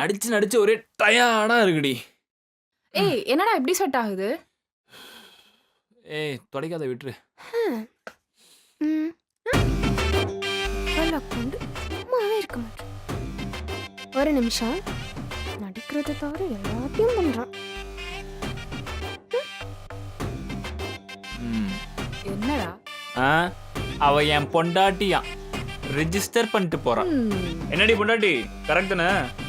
நடிச்சு நடிச்சு ஒரே டயர்டா இருக்குடி. ஏய் என்னடா இப்படி செட் ஆகுது? ஏய் தொடைக்காத விட்டுரு. கொண்டு சும்மாவே இருக்க மாட்டேன். ஒரு நிமிஷம். நடிக்கிறத தவிர எல்லாத்தையும் பண்றான். ம். என்னடா? ஆ? அவ என் பொண்டாட்டியா ரெஜிஸ்டர் பண்ணிட்டு போறான் என்னடி பொண்டாட்டி? கரெக்ட் தானே?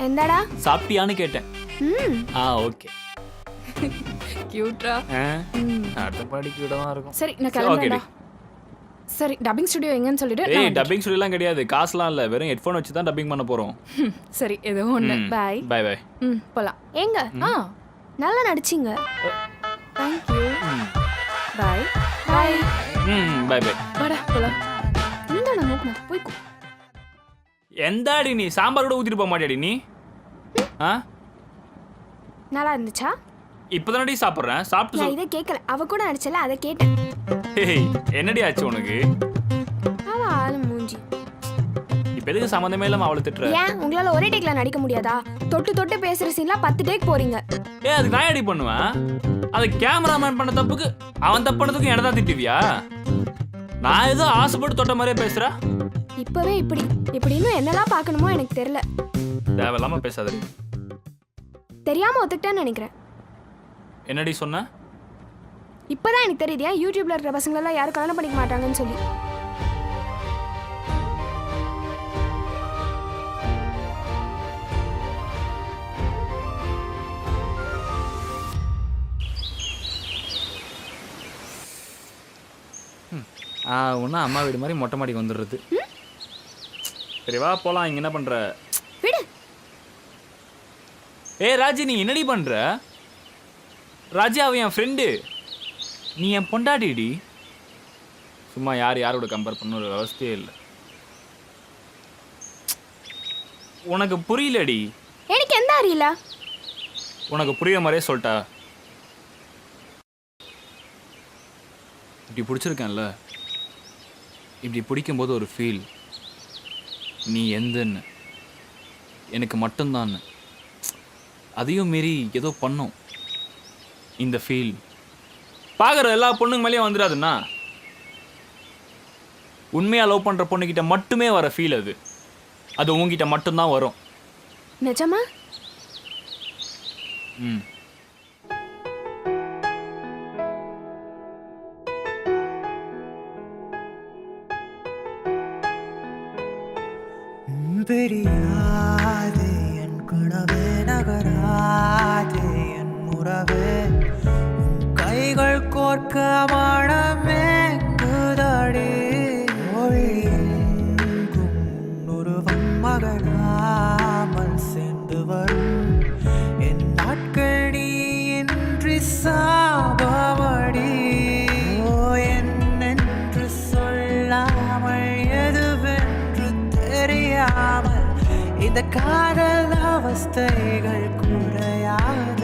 எந்தடா சாப்பிட்டியான்னு கேட்டேன் ம் ஆ ஓகே கியூட்ரா. அடுத்த பாடிக்கு விட தான் இருக்கும் சரி நான் கிளம்புறேன்டா சரி டப்பிங் ஸ்டுடியோ எங்கன்னு சொல்லிட்டு ஏய். டப்பிங் சொல்லிலாம் கிடையாது காசுலாம் இல்ல வெறும் ஹெட்ஃபோன் வச்சு தான் டப்பிங் பண்ண போறோம் ம், சரி ஏதோ ஒண்ணு பாய் பை பை ம் போலாம் ஏங்க ஆ நல்லா நடிச்சிங்க தேங்க்யூ பாய் பாய் ம் பை பை வாடா போலாம் இந்த நம்ம போய் கு- எந்தாடி நீ சாம்பார் கூட ஊத்திட்டு போக மாட்டியாடி நீ? ஆ? நல்லா இருந்துச்சா இப்போதானடி சாப்பிட்றேன். சாப்பிட்டு நான் சொல். இதை கேட்கல. அவ கூட நடிச்சல அதை கேட்டேன். ஏய் என்னடி ஆச்சு உனக்கு? அவ ஆளு மூஞ்சி. இப்போ எதுக்கு சம்மந்தமே இல்லாம அவளை திட்டுற? ஏன்? உங்களால ஒரே டேக்ல நடிக்க முடியாதா? தொட்டு தொட்டு பேசுற சீன்லாம் பத்து டேக் போறீங்க. ஏய் அதுக்கு நான் அடி பண்ணுவேன்? அது கேமராமேன் பண்ண தப்புக்கு அவன் தப்பு பண்ணதுக்கு என்ன தான் திட்டுவியா? நான் ஏதோ ஆசைப்பட்டு தொட்ட மாதிரியே பேசுற? இப்பவே இப்படி. இப்படி இன்னும் என்னெல்லாம் பார்க்கணுமோ எனக்கு தெரியல. தேவையில்லாம பேசாதடி. தெரியாம ஒத்துக்கிட்டேன்னு நினைக்கிறேன். என்னடி சொன்ன? இப்பதான் எனக்கு தெரியுது ஏன் யூடியூப்ல இருக்கிற பசங்க எல்லாம் யாரும் கல்யாணம் பண்ணிக்க மாட்டாங்கன்னு சொல்லி. ஆ ஒன்றா அம்மா வீடு மாதிரி மொட்டை மாடிக்கு வந்துடுறது. சரி வா போலாம். இங்க என்ன பண்ற? விடு. ஏய் ராஜி நீ என்னடி பண்ற? ராஜி அவன் என் ஃப்ரெண்டு நீ என் பொண்டாட்டிடி. சும்மா யார் யாரோட கம்பேர் பண்ண ஒரு அவஸ்தையே இல்லை. உனக்கு புரியலடி. எனக்கு எந்த அறியல? உனக்கு புரியுற மாதிரியே சொல்லிட்டா. இப்படி பிடிச்சிருக்கேன்ல. இப்படி பிடிக்கும்போது ஒரு ஃபீல் நீ எந்தன்னு. எனக்கு மட்டும்தான் அதையும் மீறி ஏதோ பண்ணும். இந்த ஃபீல் பார்க்குற எல்லா பொண்ணுங்க மேலேயும் வந்துடாதுண்ணா. உண்மையாக லவ் பண்ணுற பொண்ணுக்கிட்ட மட்டுமே வர ஃபீல் அது. அது உங்ககிட்ட மட்டும்தான் வரும். நிஜமா? ம். பிரியாதே என் கனவே நகராதே என் உறவே. உன் கைகள் கோர்க்க மனமே குதடி ஒழியெங்கும் உன்னுருவம் மகனாமல் சேர்ந்து வரும். என் நாட்கள் நீ இன்றி சா இந்த காதல் அவஸ்தைகள் குறையாது.